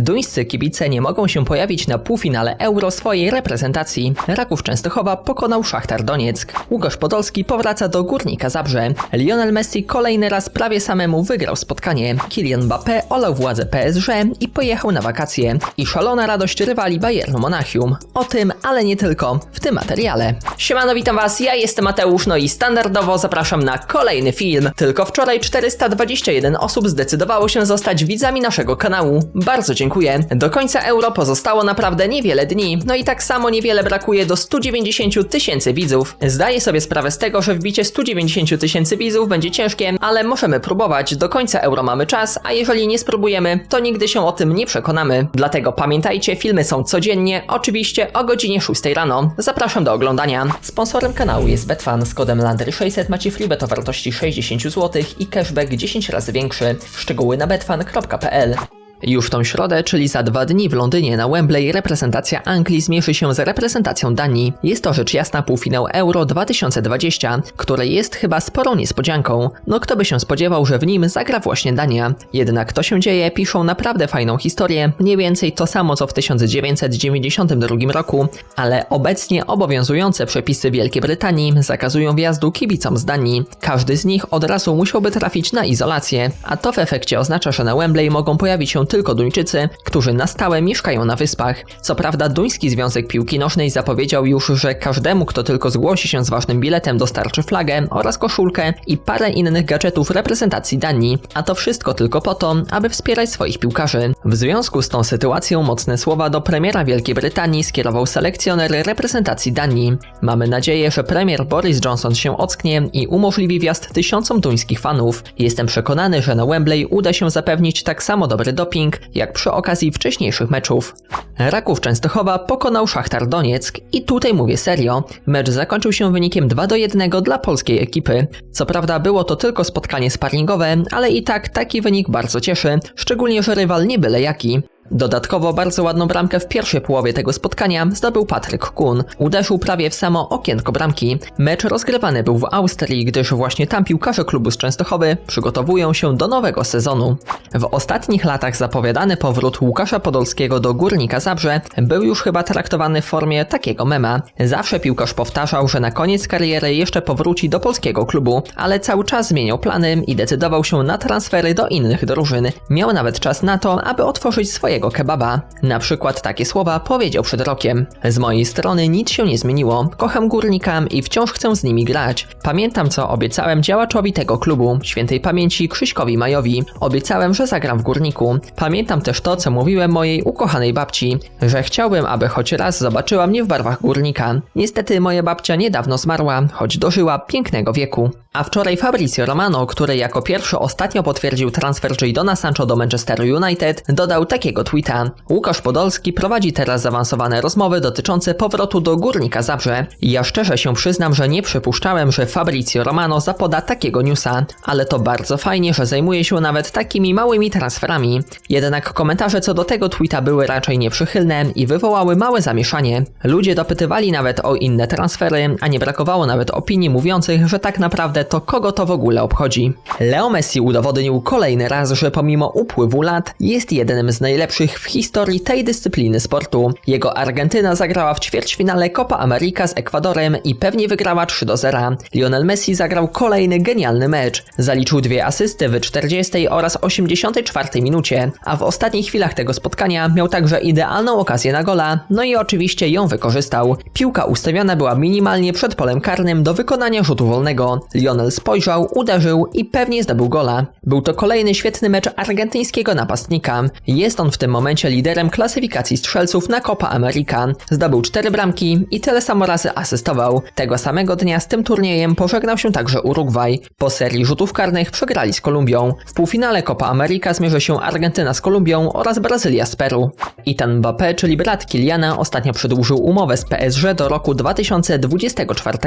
Duńscy kibice nie mogą się pojawić na półfinale Euro swojej reprezentacji. Raków Częstochowa pokonał Szachtar Donieck. Łukasz Podolski powraca do Górnika Zabrze. Lionel Messi kolejny raz prawie samemu wygrał spotkanie. Kylian Mbappé olał władzę PSG i pojechał na wakacje. I szalona radość rywali Bayernu Monachium. O tym, ale nie tylko, w tym materiale. Siemano, witam was, ja jestem Mateusz, no i standardowo zapraszam na kolejny film. Tylko wczoraj 421 osób zdecydowało się zostać widzami naszego kanału. Bardzo dziękuję. Do końca euro pozostało naprawdę niewiele dni, no i tak samo niewiele brakuje do 190 tysięcy widzów. Zdaję sobie sprawę z tego, że wbicie 190 tysięcy widzów będzie ciężkie, ale możemy próbować. Do końca euro mamy czas, a jeżeli nie spróbujemy, to nigdy się o tym nie przekonamy. Dlatego pamiętajcie, filmy są codziennie, oczywiście o godzinie 6 rano. Zapraszam do oglądania. Sponsorem kanału jest Betfan. Z kodem LANDRY600 macie freebet o wartości 60 zł i cashback 10 razy większy. Szczegóły na betfan.pl już tą środę, czyli za dwa dni w Londynie na Wembley reprezentacja Anglii zmierzy się z reprezentacją Danii. Jest to rzecz jasna półfinał Euro 2020, które jest chyba sporą niespodzianką. No kto by się spodziewał, że w nim zagra właśnie Dania. Jednak to się dzieje, piszą naprawdę fajną historię, mniej więcej to samo co w 1992 roku, ale obecnie obowiązujące przepisy Wielkiej Brytanii zakazują wjazdu kibicom z Danii. Każdy z nich od razu musiałby trafić na izolację, a to w efekcie oznacza, że na Wembley mogą pojawić się tylko Duńczycy, którzy na stałe mieszkają na wyspach. Co prawda Duński Związek Piłki Nożnej zapowiedział już, że każdemu, kto tylko zgłosi się z ważnym biletem dostarczy flagę oraz koszulkę i parę innych gadżetów reprezentacji Danii, a to wszystko tylko po to, aby wspierać swoich piłkarzy. W związku z tą sytuacją mocne słowa do premiera Wielkiej Brytanii skierował selekcjoner reprezentacji Danii. Mamy nadzieję, że premier Boris Johnson się ocknie i umożliwi wjazd tysiącom duńskich fanów. Jestem przekonany, że na Wembley uda się zapewnić tak samo dobry doping jak przy okazji wcześniejszych meczów. Raków Częstochowa pokonał Szachtar Donieck i tutaj mówię serio. Mecz zakończył się wynikiem 2 do 1 dla polskiej ekipy. Co prawda było to tylko spotkanie sparingowe, ale i tak taki wynik bardzo cieszy, szczególnie że rywal nie byle jaki. Dodatkowo bardzo ładną bramkę w pierwszej połowie tego spotkania zdobył Patryk Kun. Uderzył prawie w samo okienko bramki. Mecz rozgrywany był w Austrii, gdyż właśnie tam piłkarze klubu z Częstochowy przygotowują się do nowego sezonu. W ostatnich latach zapowiadany powrót Łukasza Podolskiego do Górnika Zabrze był już chyba traktowany w formie takiego mema. Zawsze piłkarz powtarzał, że na koniec kariery jeszcze powróci do polskiego klubu, ale cały czas zmieniał plany i decydował się na transfery do innych drużyn. Miał nawet czas na to, aby otworzyć swoje swojego kebaba. Na przykład takie słowa powiedział przed rokiem. Z mojej strony nic się nie zmieniło. Kocham górnika i wciąż chcę z nimi grać. Pamiętam co obiecałem działaczowi tego klubu, świętej pamięci Krzyśkowi Majowi. Obiecałem, że zagram w górniku. Pamiętam też to, co mówiłem mojej ukochanej babci, że chciałbym, aby choć raz zobaczyła mnie w barwach górnika. Niestety moja babcia niedawno zmarła, choć dożyła pięknego wieku. A wczoraj Fabrizio Romano, który jako pierwszy ostatnio potwierdził transfer Jadona Sancho do Manchester United, dodał takiego tweeta. Łukasz Podolski prowadzi teraz zaawansowane rozmowy dotyczące powrotu do Górnika Zabrze. Ja szczerze się przyznam, że nie przypuszczałem, że Fabrizio Romano zapoda takiego newsa, ale to bardzo fajnie, że zajmuje się nawet takimi małymi transferami. Jednak komentarze co do tego tweeta były raczej nieprzychylne i wywołały małe zamieszanie. Ludzie dopytywali nawet o inne transfery, a nie brakowało nawet opinii mówiących, że tak naprawdę to kogo to w ogóle obchodzi. Leo Messi udowodnił kolejny raz, że pomimo upływu lat jest jednym z najlepszych w historii tej dyscypliny sportu. Jego Argentyna zagrała w ćwierćfinale Copa America z Ekwadorem i pewnie wygrała 3 do 0. Lionel Messi zagrał kolejny genialny mecz. Zaliczył dwie asysty w 40 oraz 84 minucie, a w ostatnich chwilach tego spotkania miał także idealną okazję na gola, no i oczywiście ją wykorzystał. Piłka ustawiona była minimalnie przed polem karnym do wykonania rzutu wolnego. Lionel spojrzał, uderzył i pewnie zdobył gola. Był to kolejny świetny mecz argentyńskiego napastnika. Jest on w tym momencie liderem klasyfikacji strzelców na Copa America. Zdobył cztery bramki i tyle samo razy asystował. Tego samego dnia z tym turniejem pożegnał się także Urugwaj. Po serii rzutów karnych przegrali z Kolumbią. W półfinale Copa America zmierzy się Argentyna z Kolumbią oraz Brazylia z Peru. Itan Mbappé, czyli brat Kiliana, ostatnio przedłużył umowę z PSG do roku 2024.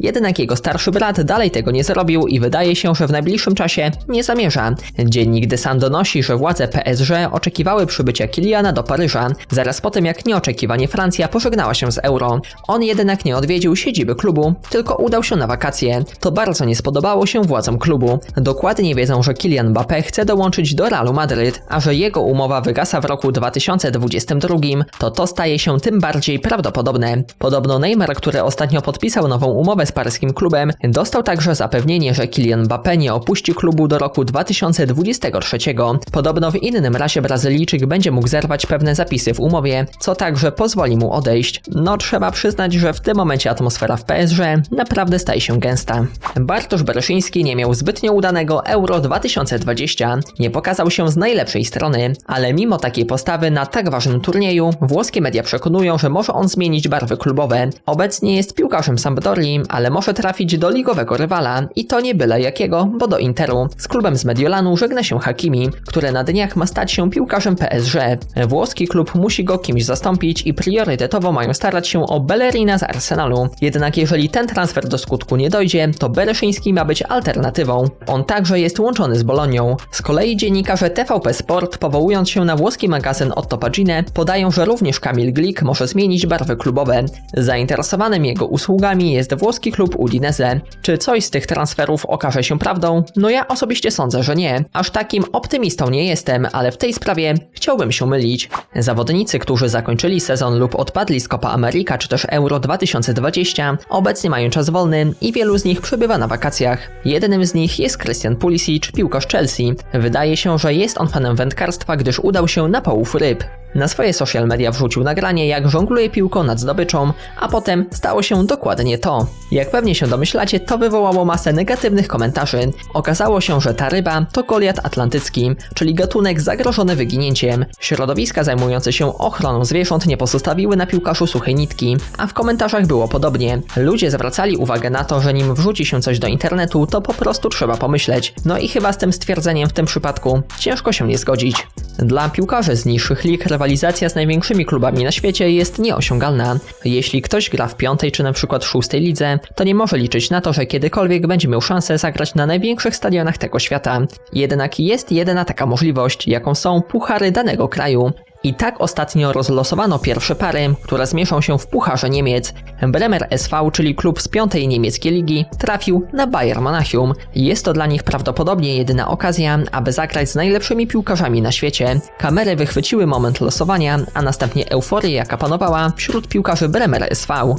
Jednak jego starszy brat dalej tego nie zrobił i wydaje się, że w najbliższym czasie nie zamierza. Dziennik The Sun donosi, że władze PSG oczekiwały przy przybycia Kiliana do Paryża, zaraz po tym jak nieoczekiwanie Francja pożegnała się z euro. On jednak nie odwiedził siedziby klubu, tylko udał się na wakacje. To bardzo nie spodobało się władzom klubu. Dokładnie wiedzą, że Kylian Mbappé chce dołączyć do Realu Madryt, a że jego umowa wygasa w roku 2022, to to staje się tym bardziej prawdopodobne. Podobno Neymar, który ostatnio podpisał nową umowę z paryskim klubem, dostał także zapewnienie, że Kylian Mbappé nie opuści klubu do roku 2023. Podobno w innym razie Brazylijczyk będzie mógł zerwać pewne zapisy w umowie, co także pozwoli mu odejść. No trzeba przyznać, że w tym momencie atmosfera w PSG naprawdę staje się gęsta. Bartosz Bereszyński nie miał zbytnio udanego Euro 2020, nie pokazał się z najlepszej strony, ale mimo takiej postawy na tak ważnym turnieju, włoskie media przekonują, że może on zmienić barwy klubowe. Obecnie jest piłkarzem Sampdorii, ale może trafić do ligowego rywala i to nie byle jakiego, bo do Interu. Z klubem z Mediolanu żegna się Hakimi, który na dniach ma stać się piłkarzem PSG. Włoski klub musi go kimś zastąpić i priorytetowo mają starać się o Bellerina z Arsenalu. Jednak jeżeli ten transfer do skutku nie dojdzie, to Bereszyński ma być alternatywą. On także jest łączony z Bolonią. Z kolei dziennikarze TVP Sport, powołując się na włoski magazyn Otto Pagine, podają, że również Kamil Glik może zmienić barwy klubowe. Zainteresowanym jego usługami jest włoski klub Udinese. Czy coś z tych transferów okaże się prawdą? No ja osobiście sądzę, że nie. Aż takim optymistą nie jestem, ale w tej sprawie chciałbym się mylić. Zawodnicy, którzy zakończyli sezon lub odpadli z Copa America czy też Euro 2020, obecnie mają czas wolny i wielu z nich przebywa na wakacjach. Jednym z nich jest Christian Pulisic, piłkarz Chelsea. Wydaje się, że jest on fanem wędkarstwa, gdyż udał się na połów ryb. Na swoje social media wrzucił nagranie, jak żongluje piłką nad zdobyczą, a potem stało się dokładnie to. Jak pewnie się domyślacie, to wywołało masę negatywnych komentarzy. Okazało się, że ta ryba to goliat atlantycki, czyli gatunek zagrożony wyginięciem. Środowiska zajmujące się ochroną zwierząt nie pozostawiły na piłkarzu suchej nitki, a w komentarzach było podobnie. Ludzie zwracali uwagę na to, że nim wrzuci się coś do internetu, to po prostu trzeba pomyśleć. No i chyba z tym stwierdzeniem w tym przypadku ciężko się nie zgodzić. Dla piłkarzy z niższych lig rywalizacja z największymi klubami na świecie jest nieosiągalna. Jeśli ktoś gra w piątej czy na przykład szóstej lidze, to nie może liczyć na to, że kiedykolwiek będzie miał szansę zagrać na największych stadionach tego świata. Jednak jest jedyna taka możliwość, jaką są puchary danego kraju. I tak ostatnio rozlosowano pierwsze pary, które zmieszczą się w Pucharze Niemiec. Bremer SV, czyli klub z piątej niemieckiej ligi, trafił na Bayern Monachium. Jest to dla nich prawdopodobnie jedyna okazja, aby zagrać z najlepszymi piłkarzami na świecie. Kamery wychwyciły moment losowania, a następnie euforię, jaka panowała wśród piłkarzy Bremer SV.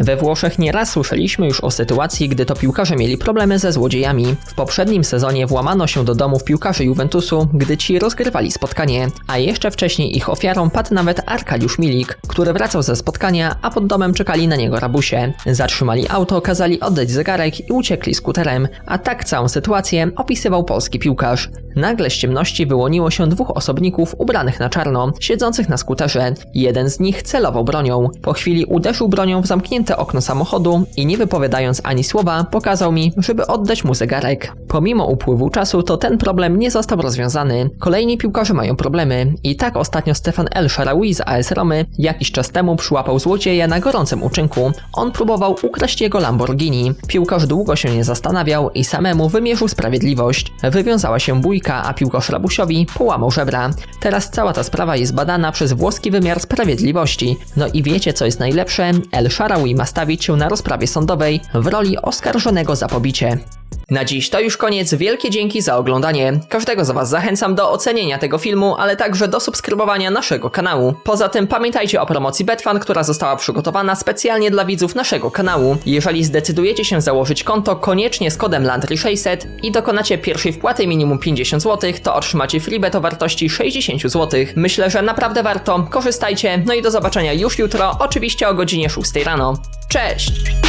We Włoszech nieraz słyszeliśmy już o sytuacji, gdy to piłkarze mieli problemy ze złodziejami. W poprzednim sezonie włamano się do domów piłkarzy Juventusu, gdy ci rozgrywali spotkanie, a jeszcze wcześniej ich ofiarą padł nawet Arkadiusz Milik, który wracał ze spotkania, a pod domem czekali na niego rabusie. Zatrzymali auto, kazali oddać zegarek i uciekli skuterem, a tak całą sytuację opisywał polski piłkarz. Nagle z ciemności wyłoniło się dwóch osobników ubranych na czarno, siedzących na skuterze. Jeden z nich celował bronią. Po chwili uderzył bronią w zamknięte okno samochodu i nie wypowiadając ani słowa, pokazał mi, żeby oddać mu zegarek. Pomimo upływu czasu, to ten problem nie został rozwiązany. Kolejni piłkarze mają problemy i tak ostatnio Stefan El Sharawi z AS Romy jakiś czas temu przyłapał złodzieja na gorącym uczynku. On próbował ukraść jego Lamborghini. Piłkarz długo się nie zastanawiał i samemu wymierzył sprawiedliwość. Wywiązała się bójka, a piłkarz Rabusiowi połamał żebra. Teraz cała ta sprawa jest badana przez włoski wymiar sprawiedliwości. No i wiecie co jest najlepsze? El Sharawi ma stawić się na rozprawie sądowej w roli oskarżonego za pobicie. Na dziś to już koniec, wielkie dzięki za oglądanie. Każdego z Was zachęcam do ocenienia tego filmu, ale także do subskrybowania naszego kanału. Poza tym pamiętajcie o promocji Betfan, która została przygotowana specjalnie dla widzów naszego kanału. Jeżeli zdecydujecie się założyć konto, koniecznie z kodem Landry600 i dokonacie pierwszej wpłaty minimum 50 zł, to otrzymacie freebet o wartości 60 zł. Myślę, że naprawdę warto, korzystajcie, no i do zobaczenia już jutro, oczywiście o godzinie 6 rano. Cześć!